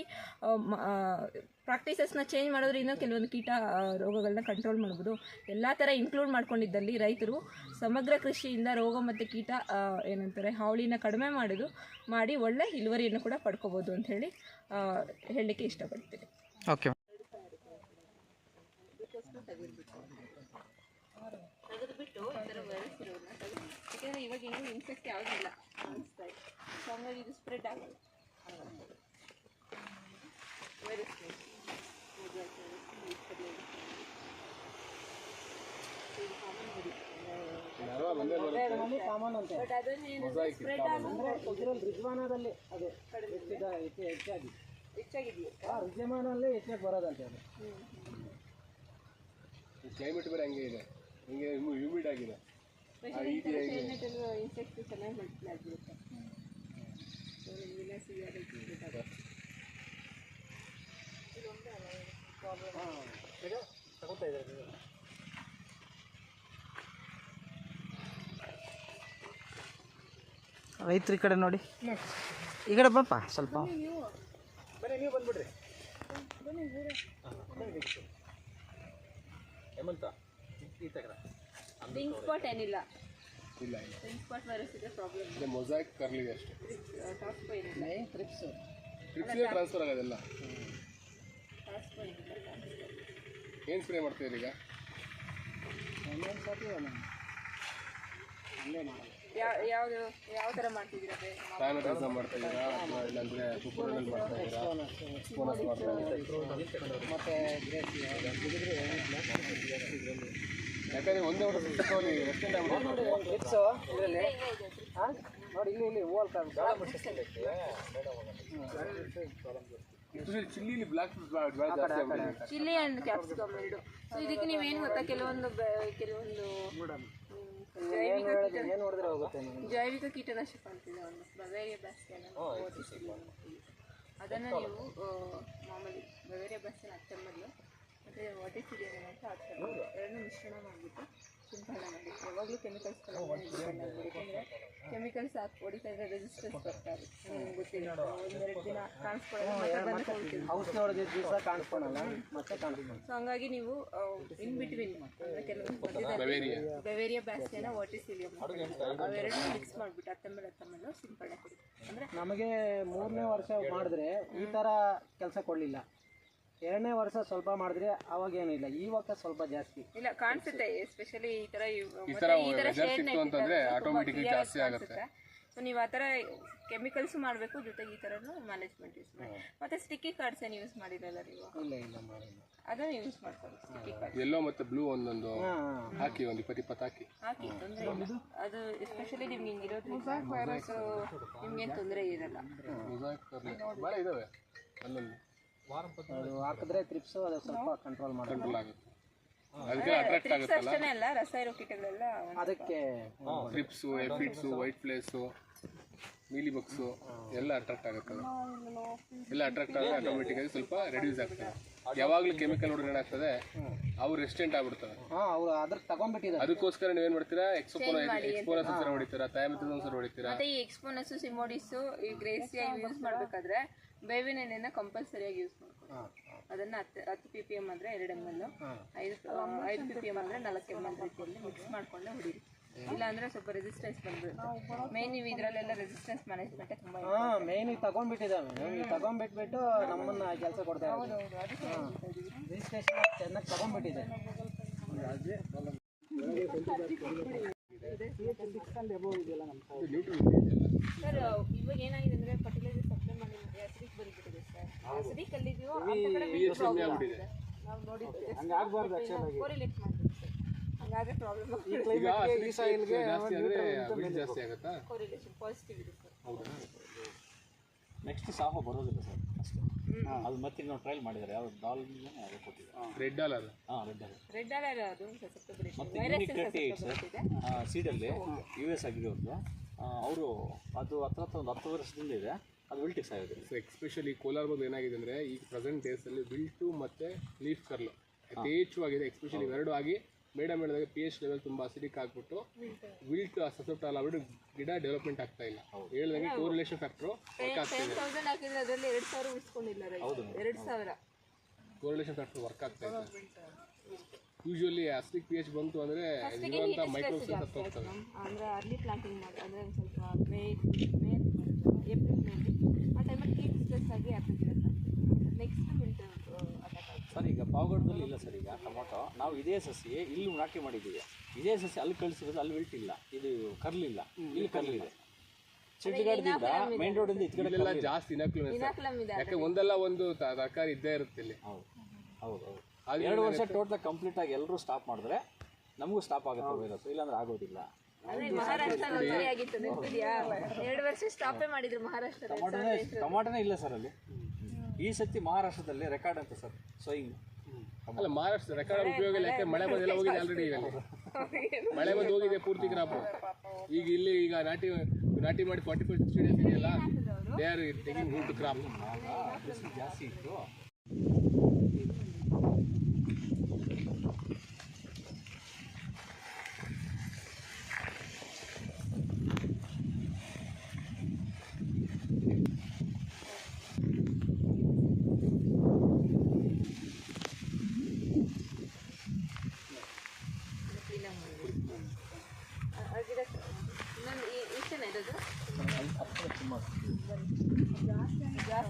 ಪ್ರಾಕ್ಟೀಸಸ್ನ ಚೇಂಜ್ ಮಾಡೋದ್ರಿಂದ ಕೆಲವೊಂದು ಕೀಟ ರೋಗಗಳನ್ನ ಕಂಟ್ರೋಲ್ ಮಾಡ್ಬೋದು. ಎಲ್ಲ ಥರ ಇನ್ಕ್ಲೂಡ್ ಮಾಡ್ಕೊಂಡಿದ್ದಲ್ಲಿ ರೈತರು ಸಮಗ್ರ ಕೃಷಿಯಿಂದ ರೋಗ ಮತ್ತು ಕೀಟ ಏನಂತಾರೆ ಹಾವಳಿನ ಕಡಿಮೆ ಮಾಡೋದು ಮಾಡಿ ಒಳ್ಳೆ ಇಳುವರಿಯನ್ನು ಕೂಡ ಪಡ್ಕೋಬೋದು ಅಂತ ಹೇಳಿ ಹೇಳಲಿಕ್ಕೆ ಇಷ್ಟಪಡ್ತೀನಿ. ಓಕೆ. ತೆಗೆದುಬಿಟ್ಟು ತೆಗೆದು ಯಾಕೆಂದರೆ ಇವಾಗ ಯಾವುದಿಲ್ಲ ಅನಿಸ್ತಾ ಇದೆ. ಸೊ ಹಂಗಾಗಿ ಇದು ಸ್ಪ್ರೆಡ್ ಆಗಲ್ಲ ವೈರಸ್ ಇದರಲ್ಲಿ ರಿಜ್ವಾನದಲ್ಲಿ ಅದೇ ಹೆಚ್ಚಾಗಿ. ರಿಜ್ವಾನಲ್ಲಿ ಹೆಚ್ಚಾಗಿ ಬರೋದಂತೆ ಅದು. ಕ್ಲೈಮೇಟ್ ಬೇರೆ ಹಂಗೆ ಇದೆ. ಹಿಂಗೆ ಹ್ಯೂಮಿಡ್ ಆಗಿದೆ. ಇನ್ಸೆಕ್ಟ್ ಇನ್ಸೆಕ್ಟ್ಸ್ ಚೆನ್ನಾಗಿ ಮಲ್ಟಿಪ್ಲೈ ಆಗಿರುತ್ತೆ ಸೊ ನಿಮಗೆಲ್ಲ ಪ್ರಾಬ್ಲಮ್. ಗೊತ್ತಾಗುತ್ತೆ ತಗೊಳ್ತಾ ಇದ್ದಾರೆ ರೈತರ ಈ ಕಡೆ ನೋಡಿ. ಈ ಕಡೆ ಬಪ್ಪ ಸ್ವಲ್ಪ. ಏನಿಲ್ಲ. ಮೊಸಾಯಿಕ್ ಕರ್ಲಿದೆ ಅಷ್ಟೇ. ಟ್ರಿಪ್ಸಿಗೆ ಟ್ರಾನ್ಸ್ಫರ್ ಆಗೋದೆಲ್ಲ. ಏನು ಸ್ಪ್ರೇ ಮಾಡ್ತೀರಿ ಈಗ? ಒಂದೊಂದು ಸರ್ತಿ ಒಂದೊಂದು. ಅಲ್ಲೇ ಮಾಡೋದು. ಯಾವುದು ಯಾವ ಥರ ಮಾಡ್ತಿದ್ದೀರಾ ಬೇ ಪ್ಯಾನಟಿಸಮ್ ಮಾಡ್ತಾ ಇದ್ದೀರಾ? ಅಥವಾ ಇಲ್ಲಾಂದರೆ ಕುಕ್ಕರಲ್ಲಿ ಮಾಡ್ತಾ ಇದ್ದೀರಾ? ಸ್ಪೋನಸ್ ಮಾಡ್ತಾ ಇದ್ದೀರಾ? ಮತ್ತು ಗ್ರೇಸ್ ಬಿಗಿದ್ರೆ ಯಾಕಂದರೆ ಒಂದೇ ಒಂದು ಸುತ್ತಕೋಲಿ ಎಷ್ಟು ಟೈಮ್ ಟ್ರಿಪ್ಸು ಇದರಲ್ಲಿ. ಹಾಂ? ನೋಡಿ ಇಲ್ಲಿ ಇಲ್ಲಿ ಓಲ್ ಚಿಲ್ಲಿಲಿ ಬ್ಲ್ಯಾಕ್ ಜಾಸ್ತಿ ಆಗ್ಬಿಟ್ಟಿದೆ. ಚಿಲ್ಲಿ ಆ್ಯಂಡ್ ಕ್ಯಾಪ್ಸಿಕಮ್ ಎರಡು. ಸೊ ಇದಕ್ಕೆ ನೀವೇನು ಗೊತ್ತಾ? ಕೆಲವೊಂದು ಕೆಲವೊಂದು ಜೈವಿಕ ಕೀಟ ಏನು ನೋಡಿದ್ರೆ ಹೋಗುತ್ತೆ ನಿಮಗೆ? ಜೈವಿಕ ಕೀಟನಾಶಕ ಅಂತಿದೆ ಒಂದು ಬವೇರಿಯಾ ಬ್ಯಾಸ್ಟಿಯನ್ ಅದನ್ನು ನೀವು ಮಾಮೂಲಿ ಬವೇರಿಯಾ ಬ್ಯಾಸ್ಟಿಯನ್ ಮೊದಲು ಮತ್ತು ವಾಟರ್ ಅಂತ ಹತ್ತೊಂಬತ್ತು ಎರಡನ್ನೂ ಮಿಶ್ರಣ ಮಾಡಿಬಿಟ್ಟು ಸಿಂಪಡಣೆ ಮಾಡಿ ಯಾವಾಗಲೂ ಕೆಮಿಕಲ್ಸ್ ಯಾಕಂದರೆ ಕೆಮಿಕಲ್ಸ್ ಹಾಕಿ ಹೊಡಿತಾ ಇದ್ರೆ ರೆಸಿಸ್ಟೆನ್ಸ್ ಬರ್ತಾರೆ ನಿಮ್ಗೆ ಗೊತ್ತಿಲ್ಲ. ಒಂದೆರಡು ದಿನ ಕಾಣಿಸ್ಕೊಳ್ಳೋಲ್ಲ ಔಷಧಿ ಹೊಡೆದಿದ್ದ ದಿವಸ ಕಾಣಿಸ್ಕೊಳಲ್ಲ ಮತ್ತೆ ಕಾಣಿಸ್ಕೊಂಡು ಸೊ ಹಂಗಾಗಿ ನೀವು ಇನ್ ಬಿಟ್ವೀನ್ ಅಂದರೆ ಕೆಲವೊಂದು ಮಧ್ಯದಲ್ಲಿ ಬೆವೇರಿಯಾ. ಬೆವೇರಿಯಾ ಬ್ಯಾಸ್ಟಿಯನ ವಾಟಿಸಿಲಿಯಂ ಅವೆರಡನ್ನೂ ಮಿಕ್ಸ್ ಮಾಡಿಬಿಟ್ಟು ಹತ್ತಮೇಲೆ ಹತ್ತಮೇಲೆ ಸಿಂಪಡಣೆ ಕೊಡಿ ಅಂದರೆ ನಮಗೆ ಮೂರನೇ ವರ್ಷ ಮಾಡಿದ್ರೆ ಈ ಥರ ಕೆಲಸ ಕೊಡಲಿಲ್ಲ. ಎರಡನೇ ವರ್ಷ ಸ್ವಲ್ಪ ಮಾಡಿದ್ರೆ ಅವಾಗ ಏನಿಲ್ಲ ಇವಾಗ ಸ್ವಲ್ಪ ಜಾಸ್ತಿ. ಇಲ್ಲ ಕಾಣಿಸುತ್ತೆ ಎಸ್ಪೆಷಲಿ ಈ ತರ ಇವ್- ಈ ಮತ್ತೆ ತರ ಈ ತರ result shade ಇತ್ತು ಅಂತಂದ್ರೆ ಇದ್ದಾಗ ತುಂಬಾ automatically clear ಆಗಿ ಜಾಸ್ತಿ ಆಗುತ್ತೆ. ಕಾಣಿಸುತ್ತೆ. ಸೊ ನೀವು ಆ ಥರ ಕೆಮಿಕಲ್ಸ್ ಮಾಡಬೇಕು ಜೊತೆಗೆ ಈ ಥರನೂ ಮ್ಯಾನೇಜ್ಮೆಂಟ್ ಯೂಸ್ ಮಾಡಿ. ಮತ್ತೆ ಸ್ಟಿಕ್ಕಿ ಕಾರ್ಡ್ಸ್ ಏನು ಯೂಸ್ ಮಾಡಿರಲ್ಲ ನೀವು? ಇಲ್ಲ ಇಲ್ಲ ಮಾಡಿಲ್ಲ. ಅದನ್ನು ಯೂಸ್ ಮಾಡ್ಕೊಳ್ಳಿ ಸ್ಟಿಕ್ಕಿ ಕಾರ್ಡ್ ಎಲ್ಲೋ ಮತ್ತೆ ಬ್ಲೂ ಒಂದೊಂದು ಹಾಂ ಹಾಕಿ ಒಂದು ಇಪ್ಪತ್ತು ಇಪ್ಪತ್ತು ಹಾಕಿ ಹಾಕಿ ತೊಂದರೆ ಇಲ್ಲ. ಅದು ಎಸ್ಪೆಷಲಿ ನಿಮ್ಗೆ ಹಿಂಗಿರೋದ್ರಿಂದ ನಿಮ್ಗೇನು ತೊಂದರೆ ಇರಲ್ಲ. ಭಾಳ ಇದಾವೆ? ಅಲ್ಲೊಂದು ಅದು ಹಾಕಿದ್ರೆ ತ್ರಿಪ್ಸು ಅದು ಸ್ವಲ್ಪ ಕಂಟ್ರೋಲ್ ಕಂಟ್ರೋಲ್ ಆಗುತ್ತೆ. ಅದಕ್ಕೆ ಅಟ್ರಾಕ್ಟ್ ಆಗುತ್ತಲ್ಲ? ಅಷ್ಟೇ ಅಲ್ಲ ರಸ ಕೀಟಗಳೆಲ್ಲ ಅದಕ್ಕೆ ಟ್ರಿಪ್ಸು ಎಫಿಡ್ಸು ವೈಟ್ ಪ್ಲೇಸು ನೀಲಿ ಬಕ್ಸು ಎಲ್ಲ ಅಟ್ರಾಕ್ಟ್ ಆಗುತ್ತೆ. ಎಲ್ಲ ಅಟ್ರಾಕ್ಟ್ ಆದರೆ ಆಟೋಮೆಟಿಕ್ಕಾಗಿ ಸ್ವಲ್ಪ ರೆಡ್ಯೂಸ್ ಆಗ್ತದೆ. ಯಾವಾಗಲೂ ಕೆಮಿಕಲ್ ಹೊಡೆದ್ರೆ ಏನಾಗ್ತದೆ ಅವು ರೆಸಿಸ್ಟೆಂಟ್ ಆಗ್ಬಿಡ್ತವೆ ಹಾಂ ಅವ್ರು ಅದ್ರ ತಗೊಂಡ್ಬಿಟ್ಟಿದ್ದಾರೆ. ಅದಕ್ಕೋಸ್ಕರ ನೀವೇನ್ ಮಾಡ್ತೀರಾ? ಎಕ್ಸ್ಪೋನ ಎಕ್ಸ್ಪೋನಸ್ ಸರ ಹೊಡಿತೀರಾ? ಥಯಾಮಿಥಿನ್ ಸರ ಹೊಡಿತೀರಾ? ಮತ್ತೆ ಈ ಎಕ್ಸ್ಪೋನಸ್ ಸಿಮೋಡಿಸ್ ಈ ಗ್ರೇಸಿಯಾ ಯೂಸ್ ಮಾಡಬೇಕಾದ್ರೆ ಬೇವಿನ ಎಣ್ಣೆನ ಕಂಪಲ್ಸರಿಯಾಗಿ ಯೂಸ್ ಮಾಡ್ಕೊಳ್ಳಿ ಅದನ್ನ ಹತ್ತು ಹತ್ತು ಪಿ ಪಿ ಎಂ ಅಂದರೆ ಎರಡು ಎಂ ಎಲ್ ಐದು ಐದು ಪಿ ಪಿ ಎಂ ಅಂದರೆ ನಾಲ್ಕು ಎಂ ಎಲ್ ರೀತಿಯಲ್ಲಿ ಮಿಕ್ಸ್ ಮಾಡ್ಕೊಂಡು ಹೊಡೀರಿ ಇಲ್ಲ ಅಂದ್ರೆ ಸ್ವಲ್ಪ ರೆಸಿಸ್ಟೆನ್ಸ್ ಬಂದ್ಬಿಡುತ್ತೆ. ಮೇನ್ ನೀವು ಇದರಲ್ಲೆಲ್ಲ ರೆಸಿಸ್ಟೆನ್ಸ್ ಮ್ಯಾನೇಜ್ಮೆಂಟ್ ತುಂಬಾ ಮೇನ್ ಈಗ ತಗೊಂಡ್ಬಿಟ್ಟಿದ್ದಾವೆ. ತಗೊಂಡ್ಬಿಟ್ಬಿಟ್ಟು ನಮ್ಮನ್ನ ಕೆಲಸ ಕೊಡ್ತಾ ರಿಜಿಸ್ಟ್ರೇಷನ್ ಚೆನ್ನಾಗಿ ತಗೊಂಡ್ಬಿಟ್ಟಿದೆ. ಸರ್ ಇವಾಗ ಏನಾಗಿದೆ ಅಂದ್ರೆ ಫರ್ಟಿಲೈಸರ್ ಸರ್ ಕಲ್ಲಿದೆಯೋ ಕಡೆ ನಾವು ಪ್ರಾಬ್ಲಮ್ ಜಾಸ್ತಿ ಆದ್ರೆ ವಿಲ್ಟ್ ಜಾಸ್ತಿ ಆಗುತ್ತಾ? ಕೋರಿಲೇಷನ್ ಪಾಸಿಟಿವ್ ಇದೆ ಸರ್ ಹೌದಾ? ನೆಕ್ಸ್ಟ್ ಸಾಫ ಬರೋದಿಲ್ಲ ಸರ್ ಅಷ್ಟೇ. ಅದು ಮತ್ತೆ ನಾವು ಟ್ರೈಲ್ ಮಾಡಿದ್ದಾರೆ. ಯಾವ ಡಾಲ್ ಅದು ಕೊಟ್ಟಿದ್ದಾರೆ. ರೆಡ್ ಡಾಲರ್ ಹಾಂ ರೆಡ್ ಡಾಲ್ ರೆಡ್ ಡಾಲ್ ಅದು ಮತ್ತೆ ಯೂನಿಕ್ ಏಯ್ಟ್ ಸರ್. ಸೀಡಲ್ಲಿ ಯು ಎಸ್ ಆಗಿರೋದು ಅವರು ಅದು ಹತ್ರ ಹತ್ರ ಒಂದು ಹತ್ತು ವರ್ಷದಿಂದ ಇದೆ. ಅದು ವಿಲ್ಟಿಕ್ಸ್ ಆಗುತ್ತೆ ಸೊ ಎಕ್ಸ್ಪೆಷಲಿ ಕೋಲಾರ ಬಂದು ಏನಾಗಿದೆ ಅಂದರೆ ಈಗ ಪ್ರೆಸೆಂಟ್ ಡೇಸಲ್ಲಿ ವಿಲ್ಟು ಮತ್ತು ಲೀಫ್ ಕರ್ಲು ಯಥೇಚ್ಛವಾಗಿದೆ ಎಕ್ಸ್ಪೆಷಲಿ ಇವೆರಡು ಆಗಿ ಮೇಡ ಮೇಡದಾಗ ಪಿ ಎಚ್ ಲೆವೆಲ್ ತುಂಬ ಅಸಿಡಿಕ್ ಆಗಿಬಿಟ್ಟು ವಿಲ್ಟ್ ಸಸೆಪ್ಟ್ ಆಗ್ಬಿಟ್ಟು ಗಿಡ ಡೆವಲಪ್ಮೆಂಟ್ ಆಗ್ತಾ ಇಲ್ಲ. ಹೇಳ್ದಂಗೆ ಕೋರಿಲೇಷನ್ ಫ್ಯಾಕ್ಟ್ರು ವರ್ಕ್ ಆಗ್ತಾ ಫ್ಯಾಕ್ಟ್ರು ಹಾಕಿದ್ರೆ ಅದರಲ್ಲಿ ಎರಡು ಸಾವಿರ ಉಳಿಸ್ಕೊಂಡಿಲ್ಲ ರೈತ ಕೋರಿಲೇಷನ್ ಫ್ಯಾಕ್ಟ್ರು ವರ್ಕ್ ಆಗ್ತಾ ಇಲ್ಲ ಯೂಶುವಲಿ ಅಸ್ಟಿಕ್ ಪಿ ಎಚ್ ಬಂತು ಅಂದರೆ ಇರುವಂಥ ಮೈಕ್ರೋಸ್ ಹೋಗ್ತವೆ ಅಂದರೆ ಅರ್ಲಿ ಪ್ಲಾಂಟಿಂಗ್ ಮಾಡಿ ಅಂದರೆ ಒಂದು ಸ್ವಲ್ಪ ಮೇ ಮೇ ಏಪ್ರಿಲ್ ಮೇಲಿ ಆ ಟೈಮಲ್ಲಿ ಕೀಟ್ ಸ್ಟ್ರೆಸ್ ಆಗಿ ಗಿಡ ನೆಕ್ಸ್ಟ್ ವಿಂಟರ್ ಅಟ್ಯಾಕ್ ಆಗುತ್ತೆ ಸರ್ ಈಗ ಪಾವಗಡದಲ್ಲಿ ಇಲ್ಲ ಸರ್ ಈಗ ಟೊಮೊಟೊ. ನಾವು ಇದೇ ಸಸಿ ಇಲ್ಲಿ ನಾಟಿ ಮಾಡಿದ್ದೀವಿ. ಇದೇ ಸಸಿ ಅಲ್ಲಿ ಕಳಿಸಿರೋದು ಅಲ್ಲಿ ವಿಲ್ಟ್ ಇಲ್ಲ ಇದು ಕರ್ಲಿಲ್ಲ. ಇಲ್ಲಿ ಕರ್ಲಿದೆ. ಚಿಟ್ಟಗಾಡದಿಂದ ಮೇನ್ ರೋಡಿಂದ ಈ ಕಡೆ ಇಲ್ಲೆಲ್ಲ ಜಾಸ್ತಿ ನಕ್ಲು ಇನಾಕ್ಲಮ್ ಇದೆ ಯಾಕೆ ಒಂದಲ್ಲ ಒಂದು ತ- ತರಕಾರಿ ಇದ್ದೇ ಇರುತ್ತೆ ಇಲ್ಲಿ. ಹೌದು. ಹೌದು ಹೌದು. ಎರಡು ವರ್ಷ ಟೋಟಲ್ ಕಂಪ್ಲೀಟ್ ಆಗಿ ಎಲ್ಲರೂ ಸ್ಟಾಪ್ ಮಾಡಿದ್ರೆ ನಮಗೂ ಸ್ಟಾಪ್ ಆಗುತ್ತೆ ವೈರಸ್ ಇಲ್ಲಾಂದ್ರೆ ಆಗೋದಿಲ್ಲ. ಎರಡು ವರ್ಷ ಸ್ಟಾಪೇ ಮಾಡಿದ್ರು ಮಹಾರಾಷ್ಟ್ರ ಟೊಮಾಟೋನೇ ಇಲ್ಲ ಸರ್ ಅಲ್ಲಿ. ಈ ಸತಿ ಮಹಾರಾಷ್ಟ್ರದಲ್ಲಿ ರೆಕಾರ್ಡ್ ಅಂತ ಸರ್ ಸೋಯಿಂಗ್ ಅಲ್ಲ ಮಹಾರಾಷ್ಟ್ರ ರೆಕಾರ್ಡ್ ಉಪಯೋಗ ಇಲ್ಲ ಯಾಕೆ ಮಳೆ ಬಂದೆಲ್ಲ ಹೋಗಿದೆ ಆಲ್ರೆಡಿ ಈಗ ಮಳೆ ಬಂದು ಹೋಗಿದೆ ಪೂರ್ತಿ ಕ್ರಾಪ್ ಈಗ ಇಲ್ಲಿ ಈಗ ನಾಟಿ ನಾಟಿ ಮಾಡಿ ಫಾರ್ಟಿ ಫೈವ್ ಸಿಕ್ಸ್ಟಿ ಡೇಸ್ ಇದೆಯಲ್ಲ they are taking good crop ಜಾಸ್ತಿ ಇತ್ತು.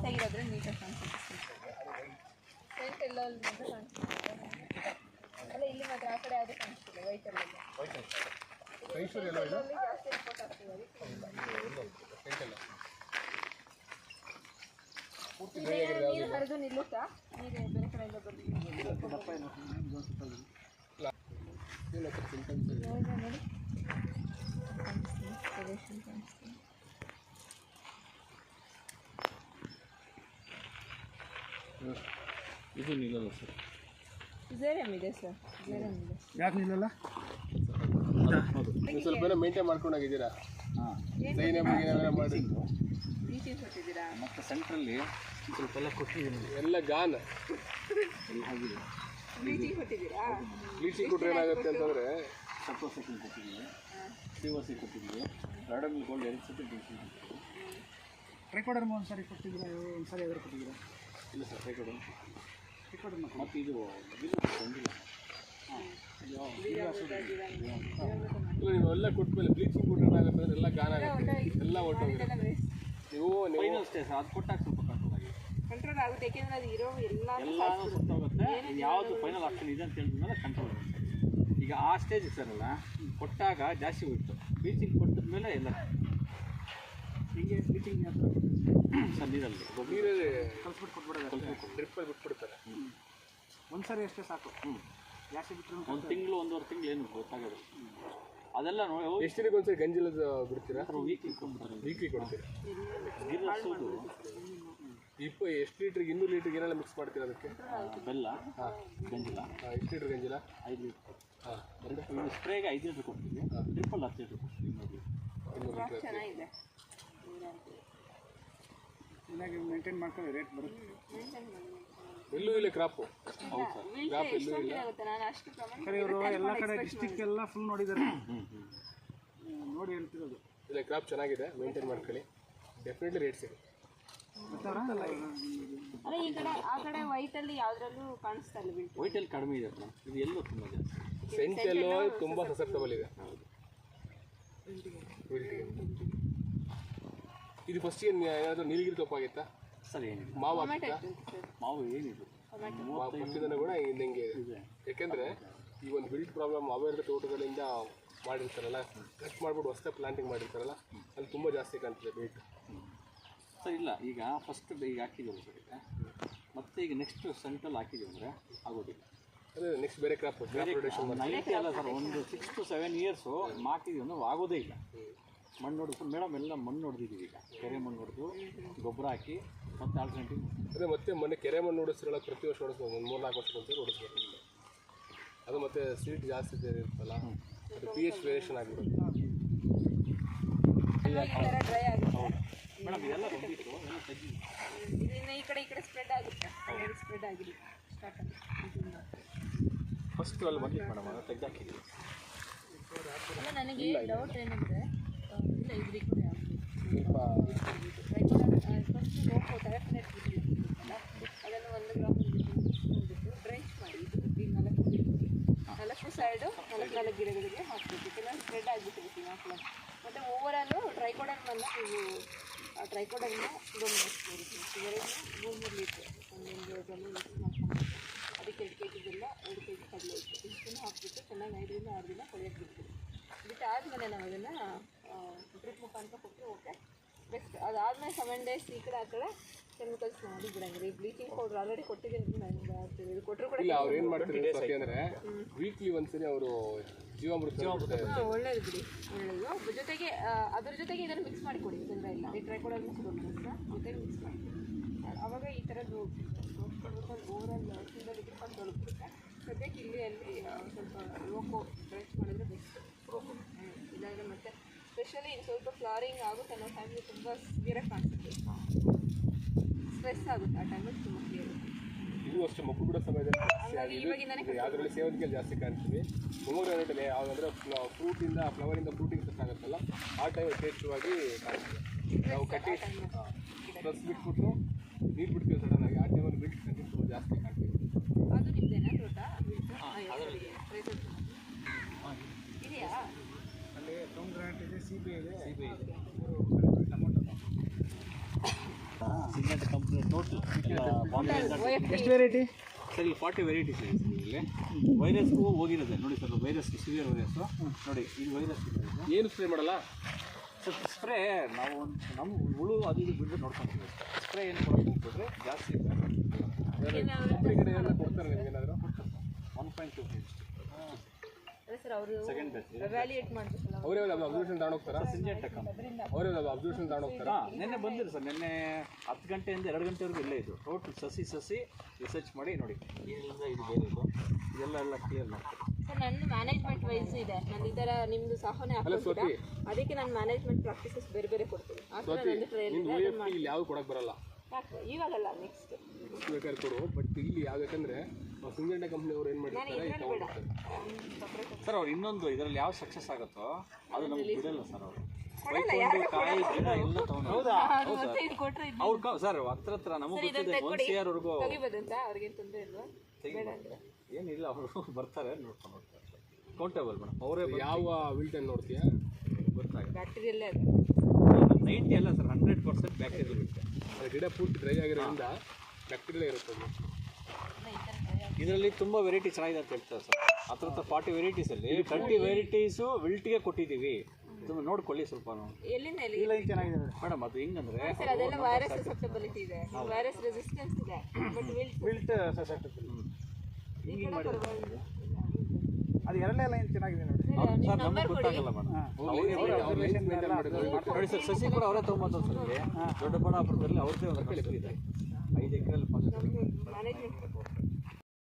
ಜಾಸ್ತಿ ಆಗಿರೋದ್ರೆ ನೀಟಾಗಿ ಕಾಣಿಸುತ್ತೆ. ಎಲ್ಲ ಅಲ್ಲಿ ಮಾತ್ರ ಕಾಣಿಸ್ತಿದೆ ಅಲ್ಲ ಇಲ್ಲಿ ಮಾತ್ರ ಆ ಕಡೆ ಯಾವುದೂ ಕಾಣಿಸ್ತಿಲ್ಲ ವೈಟಲ್ಲಿ ಮೈಸೂರು ಎಲ್ಲ ಇದು? ಜಾಸ್ತಿ ರಿಪೋರ್ಟ್ ಆಗ್ತಿದೆ ಅದಕ್ಕೆ ನೀರು ಹರಿದು ನಿಲ್ಲುತ್ತಾ? ನೀರು ಬೇರೆ ಕಡೆಯಿಂದ ಬರ್ಲಿ ನೋಡಿ. ಇದು ನಿಲ್ಲಲ್ಲ ಸರ್. ಝೇರಮ್ ಇದೆ ಸರ್. ಝೇರಮ್ ಇದೆ ಯಾಕೆ ನಿಲ್ಲಲ್ಲ? ನೀವು ಸ್ವಲ್ಪ ಏನೋ ಮೇಂಟೈನ್ ಮಾಡ್ಕೊಂಡು ಹೋಗಿದ್ದೀರಾ ಹಾಂ ಸೈನ್ಯ ಬಗ್ಗೆ ಏನಾರ ಮಾಡಿ. ಟೀಚಿಂಗ್ ಕೊಟ್ಟಿದ್ದೀರಾ? ಮತ್ತು ಸೆಂಟ್ರಲ್ಲಿ ಸ್ವಲ್ಪ ಎಲ್ಲ ಕೊಟ್ಟಿದ್ದೀನಿ ಎಲ್ಲ ಗಾನ್ ಎಲ್ಲ ಕೊಟ್ಟಿದ್ದೀರಾ? ಬ್ಲೀಚಿಂಗ್ ಕೊಟ್ರೆ ಏನಾಗುತ್ತೆ ಅಂತಂದ್ರೆ ಸೆಕೆಂಡ್ ಕೊಟ್ಟಿದ್ದೀವಿ. ಸಿ ಸಿ ಕೊಟ್ಟಿದ್ದೀವಿ. ಗಾರ್ಡನ್ ಗೋಲ್ಡ್ ಎರಡು ಸತಿ ಬ್ಲೀಚಿಂಗ್ ಕೊಟ್ಟಿದ್ದೀನಿ ರೆಕಾರ್ಡರ್ ಒಂದು ಸಾರಿ ಕೊಟ್ಟಿದ್ರೆ ಒಂದು ಸಾರಿ ಎದುರು ಕೊಟ್ಟಿದ್ದೀರಾ? ಇಲ್ಲ ಸರ್ ರೆಕಾರ್ಡು ಟ್ರೈಕೋಡರ್ಮ ಮತ್ತು ಇದು ಬಂದಿಲ್ಲ ಇಲ್ಲ ನೀವು ಎಲ್ಲ ಕೊಟ್ಮೇಲೆ ಬ್ಲೀಚಿಂಗ್ ಕೊಟ್ಟರೆ ಏನಾಗುತ್ತೆ ಅಂದ್ರೆ ಎಲ್ಲ ಗಾನ ಆಗುತ್ತೆ ಎಲ್ಲ ಹೊಟ್ಟೋಗಿದೆ ನೀವು ನೀವು ಅಷ್ಟೇ ಸ್ಟೇಜ್ ಅದು ಕೊಟ್ಟಾಗ ಸ್ವಲ್ಪ ಕಂಟ್ರೋಲ್ ಆಗಿದೆ ಕಂಟ್ರೋಲ್ ಆಗುತ್ತೆ ಯಾಕೆಂದ್ರೆ ಅದು ಇರೋ ಎಲ್ಲ ಎಲ್ಲಾನು ಸುತ್ತೋಗುತ್ತೆ ಯಾವುದು ಫೈನಲ್ ಆಪ್ಷನ್ ಇದೆ ಅಂತ ಹೇಳಿದ್ಮೇಲೆ ಕಂಟ್ರೋಲ್ ಈಗ ಆ ಸ್ಟೇಜ್ ಸರ್ ಅಲ್ಲ ಕೊಟ್ಟಾಗ ಜಾಸ್ತಿ ಹೋಯ್ತು ಬ್ಲೀಚಿಂಗ್ ಕೊಟ್ಟದ ಮೇಲೆ ಎಲ್ಲ ಹಿಂಗೆ ಬ್ಲೀಚಿಂಗ್ ಸರ್ ನೀರಲ್ಲಿ. ನೀರಲ್ಲಿ ಕಲ್ಸ್ಬಿಟ್ಟು ಕೊಟ್ಬಿಡೋದು ಡ್ರಿಪ್ಪಲ್ಲಿ ಬಿಟ್ಬಿಡ್ತಾರೆ. ಒಂದು ಸಾರಿ ಅಷ್ಟೇ ಸಾಕು. ಜಾಸ್ತಿ ಬಿಟ್ಟರು ಒಂದು ತಿಂಗಳು ಒಂದೂವರೆ ತಿಂಗಳು ಏನು ಗೊತ್ತಾಗೋದು. ಅದೆಲ್ಲ ನೋಡಿ ಎಷ್ಟು ದಿನಕ್ಕೆ ಒಂದ್ಸರಿ ಗಂಜಿಲದ ಬಿಡ್ತೀರಾ? ವೀಕ್ಲಿ ಇಟ್ಕೊಂಡ್ಬಿಡ್ತಾರೆ ವೀಕ್ಲಿ ಕೊಡ್ತೀರಾ? ಗಿರ್ಸೋದು ಇಪ್ಪ ಎಷ್ಟು ಲೀಟ್ರಿಗೆ ಇನ್ನೂರು ಲೀಟ್ರಿಗೆ ಏನೆಲ್ಲ ಮಿಕ್ಸ್ ಮಾಡ್ತೀರಾ ಅದಕ್ಕೆ? ಬೆಲ್ಲ ಗಂಜಿಲ. ಎಷ್ಟು ಲೀಟ್ರ್ ಗಂಜಿಲ? ಐದು ಲೀಟ್ರ್ ಹಾಂ. ಸ್ಪ್ರೇಗೆ ಐದು ಲೀಟರ್ ಕೊಡ್ತೀವಿ. ಟ್ರಿಪ್ಪಲ್ ಹತ್ತು ಲೀಟರ್ ಕೊಡ್ತೀವಿ ನೋಡಿ ಇನ್ನೂರು ಲೀಟ್ರ್ ಚೆನ್ನಾಗಿದೆ. ಚೆನ್ನಾಗಿ ಮೇಂಟೈನ್ ಮಾಡ್ಕೊಂಡು ರೇಟ್ ಬರುತ್ತೆ. ಎಲ್ಲೂ ಇಲ್ಲ ಕ್ರಾಪು ಹೌದು ಸರ್. ಕ್ರಾಪ್ ಎಲ್ಲೂ ಇಲ್ಲ. ಸರಿ ಇವರು ಎಲ್ಲ ಕಡೆ ಡಿಸ್ಟಿಕ್ ಎಲ್ಲ ಫುಲ್ ನೋಡಿದ್ದಾರೆ. ನೋಡಿ ಹೇಳ್ತಿರೋದು. ಇಲ್ಲ ಕ್ರಾಪ್ ಚೆನ್ನಾಗಿದೆ. ಮೇಂಟೈನ್ ಮಾಡ್ಕೊಳ್ಳಿ. ಡೆಫಿನೆಟ್ಲಿ ರೇಟ್ ಸಿಗುತ್ತೆ. ಅಲ್ಲ ಈ ಕಡೆ ಆ ಕಡೆ ವೈಟ್ ಅಲ್ಲಿ ಯಾವ್ದ್ರಲ್ಲೂ ಕಾಣಿಸ್ತಾ ಇಲ್ಲ ಬಿಲ್ಟ್. ವೈಟಲ್ಲಿ ಕಡಿಮೆ ಇದೆ ಮೇಡಮ್ ಇದು ಎಲ್ಲೂ ತುಂಬ ಜಾಸ್ತಿ ಸೆಂಟೆಲ್ಲೋ ತುಂಬ ಸಸೆಪ್ಟಬಲ್ ಇದೆ. ಇದು ಫಸ್ಟ್ ಏನು ಏನಾದರೂ ನೀಲಗಿರಿ ತಪ್ಪಾಗಿತ್ತಾ ಸರ್ ಏನಿಲ್ಲ. ಮಾವು ಹಾಕಿತ್ತಾ? ಮಾವು ಏನಿದು ಫಸ್ಟಿಂದ ಕೂಡ ಹಿಂಗೆ ಇದೆ? ಯಾಕೆಂದರೆ ಈ ಒಂದು ಬಿಲ್ಟ್ ಪ್ರಾಬ್ಲಮ್ ಅವೇರ್ದ ತೋಟಗಳಿಂದ ಮಾಡಿರ್ತಾರಲ್ಲ ಕಟ್ ಮಾಡಿಬಿಟ್ಟು ಹೊಸ ಪ್ಲಾಂಟಿಂಗ್ ಮಾಡಿರ್ತಾರಲ್ಲ ಅಲ್ಲಿ ತುಂಬ ಜಾಸ್ತಿ ಕಾಣ್ತದೆ ಬೇಟ್ ಸರ್ ಇಲ್ಲ ಈಗ ಫಸ್ಟ್ ಈಗ ಹಾಕಿದ್ದೀವಿ ಸರ್ ಈಗ ಮತ್ತೆ ಈಗ ನೆಕ್ಸ್ಟ್ ಸೆಂಟ್ರಲ್ ಹಾಕಿದ್ದೀವಿ ಅಂದರೆ ಆಗೋದಿಲ್ಲ. ಅದೇ ನೆಕ್ಸ್ಟ್ ಬೇರೆ ಕ್ರಾಪ್ ನೈಂಟಿ ಅಲ್ಲ ಸರ್ ಒಂದು ಸಿಕ್ಸ್ ಟು ಸೆವೆನ್ ಇಯರ್ಸು ಹಾಕಿದ್ದೀವಿ ಅಂದ್ರೆ ಆಗೋದೇ ಇಲ್ಲ. ಮಣ್ಣು ಹೊಡೆದು ಮೇಡಮ್ ಎಲ್ಲ ಮಣ್ಣು ಹೊಡೆದಿದ್ದೀವಿ ಈಗ. ಕೆರೆ ಮಣ್ಣು ಹೊಡೆದು ಗೊಬ್ಬರ ಹಾಕಿ ಮತ್ತೆ ಆಲ್ಟರ್ನೇಟಿವ್ ಅದೇ ಮತ್ತೆ ಮೊನ್ನೆ ಕೆರೆ ಮಣ್ಣು ಹೊಡಿಸ್ತಿರಲ್ಲ ಪ್ರತಿ ವರ್ಷ ಹೊಡಿಸ್ಬೇಕು ಒಂದು ಮೂರು ನಾಲ್ಕು ವರ್ಷಕ್ಕೆ ಒಂದ್ಸರಿ ಹೊಡಿಸ್ಬೇಕು ಅದು ಮತ್ತೆ ಸ್ವೀಟ್ ಜಾಸ್ತಿ ಇದೆ ಇರುತ್ತಲ್ಲ ಅದು ಪಿ ಎಚ್ ವೇರಿಯೇಷನ್ ಆಗಿರುತ್ತೆ ಈ ಥರ ಡ್ರೈ ಆಗುತ್ತೆ ಮೇಡಮ್ ಇದೆಲ್ಲ ಬಂದಿತ್ತು ಎಲ್ಲ ತೆಗಿ ಇದನ್ನ ಈ ಕಡೆ ಈ ಕಡೆ ಸ್ಪ್ರೆಡ್ ಆಗುತ್ತೆ. ಸ್ಪ್ರೆಡ್ ಆಗಿದೆ. ಸ್ಟಾರ್ಟ್ ಫಸ್ಟ್ ಅಲ್ಲಿ ಬಂದಿತ್ತು ಮೇಡಮ್ ಅದು ತೆಗ್ದಾಕಿದ್ದೀವಿ. ನನಗೆ ಡೌಟ್ ಏನಂದ್ರೆ ಅದನ್ನು ಒಂದು ಗ್ರಾಮ್ ಬಿಟ್ಟು ಡ್ರೆಂಚ್ ಮಾಡಿ ಇದು ನಾಲ್ಕು ನಾಲ್ಕು ಸೈಡು ನಾಲ್ಕು ನಾಲ್ಕು ಗಿಡಗಳಿಗೆ ಹಾಕಬೇಕು. ಕೆಲವೊಂದು ಸ್ಪ್ರೆಡ್ ಆಗಿಬಿಟ್ಟಿರುತ್ತೆ ಹಾಕ್ಲ. ಮತ್ತು ಓವರಾಲು ಟ್ರೈಕೋಡರ್ಮನ್ನ ನೀವು ಆ ಟ್ರೈಕೋಡರ್ನ ಗಮನಿಸ್ಬೋದು. ಇವರೆಲ್ಲ ಮೂರು ಮೂರು ಲೀಟ್ರ್ ಒಂದೊಂದು ಜಮೀನು ಅದಕ್ಕೆ ಎರಡು ಕೆ ಎರಡು ಕೆ ಜಿ ಕಡಲೆ ಇಷ್ಟನ್ನು ಹಾಕ್ಬಿಟ್ಟು ಚೆನ್ನಾಗಿ ಐದರಿಂದ ಆರು ದಿನ ಕೊಳೆಯೋಕ್ಕೆ ಬಿಡ್ತೀವಿ. ಬಿಟ್ಟು ಆದಮೇಲೆ ನಾವು ಅದನ್ನು ಡ್ರಿಪ್ ಮುಖಾಂತರ ಕೊಟ್ಟರೆ ಓಕೆ ಬೆಸ್ಟ್ ಅದಾದಮೇಲೆ ಸೆವೆನ್ ಡೇಸ್ ಈ ಕಡೆ ಆ ಕಡೆ ಕೆಮಿಕಲ್ಸ್ ಮಾಡಿ ಬಿಡಂಗಿಲ್ಲ. ಈ ಬ್ಲೀಚಿಂಗ್ ಪೌಡರ್ ಆಲ್ರೆಡಿ ಕೊಟ್ಟಿದ್ದೀನಿ ನನಗೆ ಆಗ್ತಿದೆ ಇದು ಕೊಟ್ಟರು ಕೂಡ ಇಲ್ಲ ಅವ್ರು ಏನು ಮಾಡ್ತಾರೆ ಸತಿ ಅಂದರೆ ವೀಕ್ಲಿ ಒಂದ್ಸರಿ ಅವರು ಜೀವಾಮೃತ ಒಳ್ಳೇದು ಬಿಡಿ. ಒಳ್ಳೇದು. ಅದ್ರ ಜೊತೆಗೆ ಅದರ ಜೊತೆಗೆ ಇದನ್ನು ಮಿಕ್ಸ್ ಮಾಡಿ ಕೊಡಿ ತೊಂದರೆ ಇಲ್ಲ. ಈ ಮಿಕ್ಸ್ ಕೊಡೋದ್ರಿಂದ ಜೊತೆಗೆ ಮಿಕ್ಸ್ ಮಾಡಿ ಅವಾಗ ಈ ಥರದ್ದು ಓವರಲ್ ಸಿಂಗಲ್ ಇದ್ರೆ ಬಂದು ದೊರಕುತ್ತೆ ಸದ್ಯಕ್ಕೆ ಇಲ್ಲಿ ಅಲ್ಲಿ ಸ್ವಲ್ಪ ಲೋಕೋ ಡ್ರೆಸ್ ಮಾಡಿದ್ರೆ ಬೆಸ್ಟ್ ಇಲ್ಲಾಂದರೆ ಮತ್ತೆ ಸ್ಪೆಷಲಿ ಸ್ವಲ್ಪ ಫ್ಲಾರಿಂಗ್ ಆಗುತ್ತೆ ಅನ್ನೋ ಫ್ಯಾಮಿಲಿ ತುಂಬ ಸಿವಿಯರಾಗಿ ಕಾಣಿಸುತ್ತೆ. ಸ್ಟ್ರೆಸ್ ಆಗುತ್ತೆ ಆ ಟೈಮಲ್ಲಿ ತುಂಬ ಕ್ಲಿಯರ್ ಇದು ಅಷ್ಟೇ ಮಕ್ಕಳು ಬಿಡೋ ಸಮಯದಲ್ಲಿ ಯಾವುದ್ರಲ್ಲಿ ಸೇವಂತಿಗೆ ಜಾಸ್ತಿ ಕಾಣ್ತೀವಿ ಫ್ರೂಟ್ ಯಾವುದಂದ್ರೆ ಫ್ರೂಟಿಂದ ಫ್ಲವರಿಂದ ಫ್ರೂಟಿಂಗ್ ಸೆಟ್ ಆಗುತ್ತಲ್ಲ ಆ ಟೈಮ್ ಯಥೇಚ್ಛವಾಗಿ ಕಾಣ್ತೀವಿ ನಾವು ಕಟ್ಟಿ ಪ್ಲಸ್ ಬಿಟ್ಬಿಟ್ಟು ನೀರು ಬಿಡ್ತೀವಿ ಸಡನ್ನಾಗಿ ಆ ಟೈಮಲ್ಲಿ ಬಿಟ್ಟು ಕಂಟಿನ್ಯೂ ತುಂಬ ಜಾಸ್ತಿ ಕಾಣ್ತೀವಿ ಅದು ನಿಮ್ಮದೇನಾ ತೋಟ ಇದೆಯಾ ಅಲ್ಲಿ ಟೌನ್ ಗ್ರಾಂಟ್ ಇದೆ ಸಿ ಬಿ ಇದೆ ಸಿ ಬಿ ಇದೆ ಸಿಗ್ನೆಟ್ ಕಂಪ್ನಿ ಟೋಟಲ್ ಬಾಂಬೆ ಎಷ್ಟು ವೆರೈಟಿ ಸರ್ ಇಲ್ಲಿ. ಫಾರ್ಟಿ ವೆರೈಟೀಸ್ ಇದೆ ಸರ್ ಇಲ್ಲಿ ವೈರಸ್ಗೂ ಹೋಗಿರೋದೆ ನೋಡಿ ಸರ್ ವೈರಸ್ ಸಿವಿಯರ್ ವೈರಸ್ಸು ನೋಡಿ ಇದು ವೈರಸ್ ಇದೆ ಏನು ಸ್ಪ್ರೇ ಮಾಡಲ್ಲ? ಸರ್ ಸ್ಪ್ರೇ ನಾವು ಒಂದು ನಮ್ಮ ಹುಳು ಅದು ಇದು ಬಿಟ್ಟು ನೋಡ್ಕೊಂತೀವಿ. ಸ್ಪ್ರೇ ಏನು ಕೊಡೋದು ಜಾಸ್ತಿ ಇದೆ. ಕಡೆ ಎಲ್ಲ ಕೊಡ್ತಾರೆ ನಿಮ್ಗೆ ಏನಾದರೂ? ಒನ್ ಪಾಯಿಂಟ್ ಟು ಅದೇ ಸರ್ ಅವರು ಸೆಕೆಂಡ್ ಬೆಸ್ಟ್ ವ್ಯಾಲ್ಯೂಯೇಟ್ ಮಾಡಬೇಕಲ್ಲ ಅವರೇ ಅಬ್ಸರ್ವೇಷನ್ ತಗೊಂಡೋಗ್ತಾರಾ ಸಿಂಜೆಂಟ್ ಕಂಪ್ನಿ ಅವರೇ ಒಂದು ಅಬ್ಸರ್ವೇಷನ್ ತಗೊಂಡೋಗ್ತಾರಾ ಹಾಂ ನಿನ್ನೆ ಬಂದಿರಿ ಸರ್. ನಿನ್ನೆ ಹತ್ತು ಗಂಟೆಯಿಂದ ಎರಡು ಗಂಟೆವರೆಗೂ ಇಲ್ಲೇ ಇದ್ದು ಟೋಟಲ್ ಸಸಿ ಸಸಿ ರಿಸರ್ಚ್ ಮಾಡಿ ನೋಡಿ. ಇಲ್ಲಿಂದ ಇದು ಬೇರೆ ಇದು. ಇದೆಲ್ಲ ಎಲ್ಲ ಕ್ಲಿಯರ್ ಮಾಡ್ತಾರೆ. ಸರ್ ನನ್ನ ಮ್ಯಾನೇಜ್ಮೆಂಟ್ ವೈಸ್ ಇದೆ. ನಾನು ಈ ಥರ ನಿಮ್ಮದು ಸಹನೆ ಅದಕ್ಕೆ ನಾನು ಮ್ಯಾನೇಜ್ಮೆಂಟ್ ಪ್ರಾಕ್ಟೀಸಸ್ ಬೇರೆ ಬೇರೆ ಕೊಡ್ತೀನಿ. ಆ ಥರ ಇಲ್ಲಿ ಯಾವುದು ಕೊಡಕ್ಕೆ ಬರಲ್ಲ? ಇವಾಗಲ್ಲ ನೆಕ್ಸ್ಟ್ ಬೇಕಾದ್ರೆ ಕೊಡು. ಬಟ್ ಇಲ್ಲಿ ಯಾಕಂದ್ರೆ ಸಿಂಗಂಡ ಕಂಪ್ನಿಯವರು ಏನು ಮಾಡಿರ್ತಾರೆ ಇದು ತಗೊಂಡ್ಬಿಡ್ತಾರೆ. ಸರ್ ಅವ್ರು ಇನ್ನೊಂದು ಇದರಲ್ಲಿ ಯಾವ ಸಕ್ಸಸ್ ಆಗುತ್ತೋ ಅದು ನಮ್ಗೆ ಬಿಡಲ್ಲ ಸರ್ ಅವರು. ಬೈಕೊಂಡು ಕಾಯಿ ಗಿಡ ಎಲ್ಲ ತಗೊಂಡು ಮತ್ತೆ ಇದು ಕೊಟ್ಟರೆ ಅವ್ರು ಸರ್ ಹತ್ರ ಹತ್ರ ನಮಗೆ ಗೊತ್ತಿದೆ ಒಂದು ಸಿ ಆರ್ ವರ್ಗೂ ತೆಗಿಬೋದಂತ? ಅವ್ರಿಗೆ ತೊಂದರೆ ಇಲ್ವಾ? ಏನಿಲ್ಲ ಅವರು ಬರ್ತಾರೆ ನೋಡ್ಕೊಂಡು ಹೋಗ್ತಾರೆ. ಕೌಂಟೇಬಲ್ ಮೇಡಮ್ ಅವರೇ ಯಾವ ವಿಲ್ಟನ್ ನೋಡ್ತೀಯಾ? ಬರ್ತಾರೆ ಬ್ಯಾಕ್ಟೀರಿಯಲ್ಲೇ ಅದು. ನೈಂಟಿ ಅಲ್ಲ ಸರ್ ಹಂಡ್ರೆಡ್ ಪರ್ಸೆಂಟ್ ಬ್ಯಾಕ್ಟೀರಿಯಲ್ ಇರುತ್ತೆ. ಅದು ಗಿಡ ಪೂರ್ತಿ ಡ್ರೈ ಆಗಿರೋದ್ರಿಂದ ಬ್ಯಾಕ್ಟೀರಿಯಾ ಇರುತ್ತೆ ಅದು. ಇದರಲ್ಲಿ ತುಂಬ ವೆರೈಟಿ ಚೆನ್ನಾಗಿದೆ ಅಂತ ಹೇಳ್ತಾರೆ ಸರ್ ಹತ್ರ ಹತ್ರ ಫಾರ್ಟಿ ವೆರೈಟೀಸಲ್ಲಿ ತರ್ಟಿ ವೆರೈಟೀಸು ವಿಲ್ಟಿಗೆ ಕೊಟ್ಟಿದ್ದೀವಿ. ತುಂಬ ನೋಡ್ಕೊಳ್ಳಿ ಸ್ವಲ್ಪ ಎಲ್ಲಿಂದ ಎಲ್ಲಿ? ಮೇಡಮ್ ಅದು ಹೆಂಗಂದ್ರೆ ಸರ್ ಅದೆಲ್ಲ ವೈರಸ್ ಸಸೆಪ್ಟಬಿಲಿಟಿ ಇದೆ. ವೈರಸ್ ರೆಸಿಸ್ಟೆನ್ಸ್ ಇದೆ ಬಟ್ ವಿಲ್ಟ್ ಅದು ಎರಡನೇ ಲೈನ್ ಚೆನ್ನಾಗಿದೆ ನೋಡಿ. ಸರ್ ನಮಗೆ ಗೊತ್ತಾಗಲ್ಲ ಮೇಡಮ್ ನೋಡಿ ಸರ್ ಸಸಿ ಕೂಡ ಅವರೇ ತೊಗೊಂಬಂದು ಸರ್ ಇಲ್ಲಿ. ದೊಡ್ಡಬಳ್ಳಾಪುರದಲ್ಲಿ ಅವ್ರದ್ದೇ ಒಂದು ಕಳಿಸಿದೆ ಐದು ಎಕರೆ ಮ್ಯಾನೇಜ್ಮೆಂಟ್